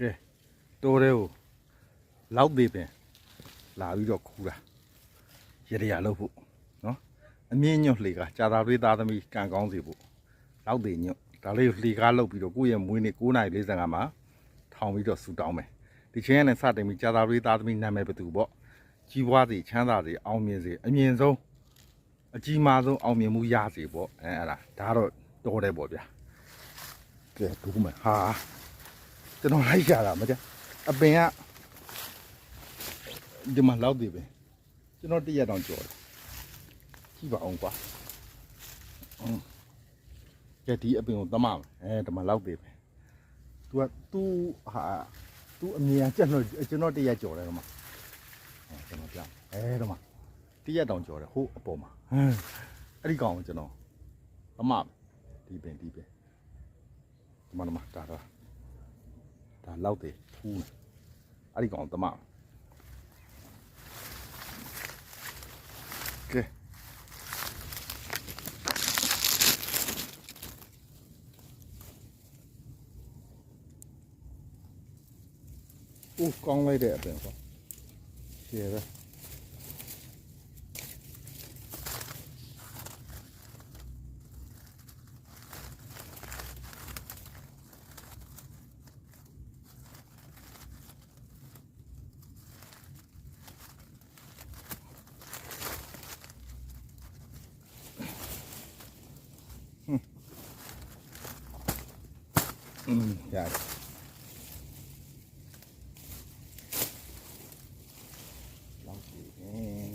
ကဲတိုးတဲ့ကိုလောက်သေးပင်လာပြီးတော့ခူးတာရရရလို့ဖို့နော်အမြင့်ညွတ်လှေကကြာသာတွေးသားသမီးကံကောင်းစီဖို့လောက်သေးညွတ်ဒါလေးကိုလှေကားလုပ်ပြီးတော့ကိုယ့်ရဲ့မွေးနေ့9:45မှာထောင်ပြီးတော့ဆူတောင်းမယ်ဒီချင်းနဲ့စတင်ပြီးကြာသာတွေးသားသမီးနာမည်ဘယ်သူပေါ့ကြီးပွားစီချမ်းသာစီအောင်မြင်စီအမြင့်ဆုံးအကြီးမားဆုံးအောင်မြင်မှုရစီပေါ့အဲအဲ့ဒါဒါတော့တော်တယ်ပေါ့ဗျာကဲဒုမယ်ဟာ ကျွန်တော်လိုက်ရတာမကြအပင်ကဒီမှာလောက်သေးပဲကျွန်တော်တရက်တောင်ကြော်တယ်ကြည့်ပါအောင်ကွာอืมကြက်ဒီအပင်ကိုတမမယ်အဲဒီမှာလောက်သေးပဲ तू က तू ဟာ तू အမြင်ကကျွန်တော်ကျွန်တော်တရက်ကြော်တယ်တော့မှာအဲကျွန်တော်ပြအဲတော့မှာတရက်တောင်ကြော်တယ်ဟိုးအပေါ်မှာဟမ်အဲ့ဒီကောင်ကိုကျွန်တော်တမမယ်ဒီပင်ဒီပင်ဒီမှာဒီမှာဒါတော့ ဒါလောက်တယ်ထူးတယ်အဲ့ဒီကောင်တမကဲအိုးကောင်းလိုက်တဲ့အပင်ပေါ့ရှယ် ပဲอืมရတယ်လောက်ကြည့်ရင်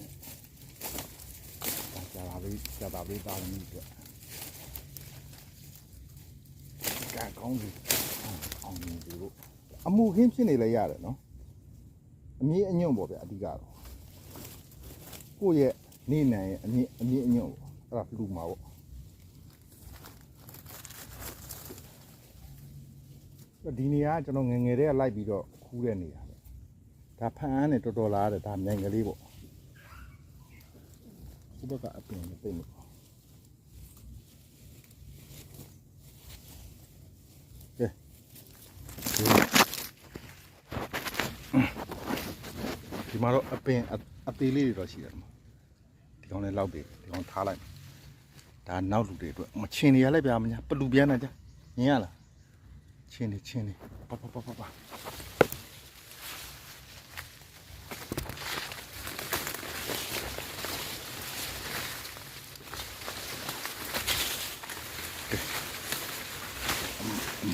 ဒါကြာလာပြီကြာလာပြီပါမီအတွက်ကံကောင်းပြီအောင်မြင်ပြီလို့အမှုခင်းဖြစ်နေလဲရတယ်နော်အမြင့်အညွန့်ပေါ့ဗျာအဓိကတော့ကိုယ့်ရဲ့နေနိုင်ရဲ့အမြင့်အမြင့်အညွန့်ပေါ့အဲ့ဒါလူမှာပေါ့ ဒီနေရာကကျွန်တော်ငယ်ငယ်တည်းကလိုက်ပြီးတော့ခူးတဲ့နေရာပဲဒါဖန်အားနဲ့တော်တော်လာတယ်ဒါမြိုင်ကလေးပေါ့ဥပကအပင်နဲ့ပြိတ်နေပေါ့ကဲဒီမှာတော့အပင်အအသေးလေးတွေတော့ရှိတယ်ဒီမှာဒီကောင်လည်းလောက်ပြီဒီကောင်ထားလိုက်ဒါနောက်လူတွေအတွက်မချင်နေရလိုက်ပြာမညာပလူပြန်နေကြမြင်ရလား ချင်းနေချင်းနေပပပပပ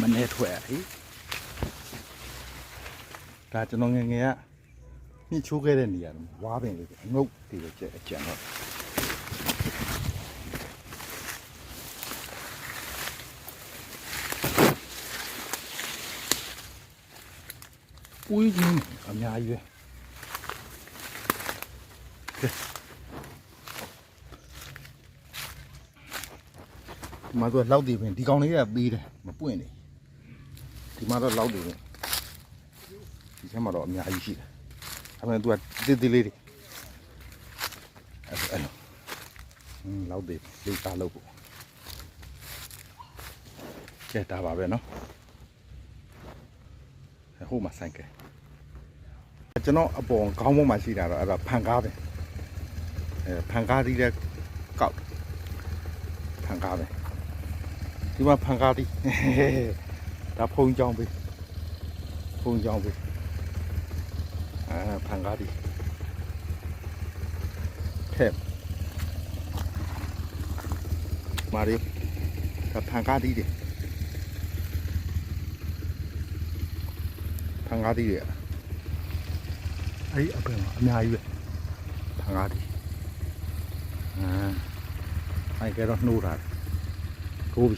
မနေထွက်ဟိဒါကျွန်တော်ငယ်ငယ်ကညှိချိုးခဲ့တဲ့နေရာတော့ဝါပင်လေးအငုတ်ဒီလိုကျအကြံတော့ ဦးကြီးအများကြီးပဲကဲဒီမှာတော့လောက်တည်ပင်ဒီကောင်လေးကပေးတယ်မပွင့်နေဒီမှာတော့လောက်တည်ပင်ဒီထဲမှာတော့အများကြီးရှိတယ်ဒါပေမဲ့သူကတိတိလေးတွေအဲ့ဒါအဲ့လိုဟင်းလောက်တည်လေးသားလို့ပေါ့ကဲဒါပါပဲနော် ဟိုမှာဆိုင်ကဲကျွန်တော်အပေါ်ခေါင်းပေါ်မှာရှိတာတော့အဲ့ဒါဖန်ကားပဲအဲဖန်ကားတီးတဲ့ကောက်ဖန်ကားပဲဒီမှာဖန်ကားတီးဒါဖုံကြောင်းပဲဖုံကြောင်းပဲအဲဖန်ကားတီးထက်မာရီဒါဖန်ကားတီးတယ် ဖ န်ကားတီးရအဲ့ဒီအပင်မှာအများကြီးပဲဖန်ကားတီးအာအဲ့ကတော့နှိုးတာကိုပြီ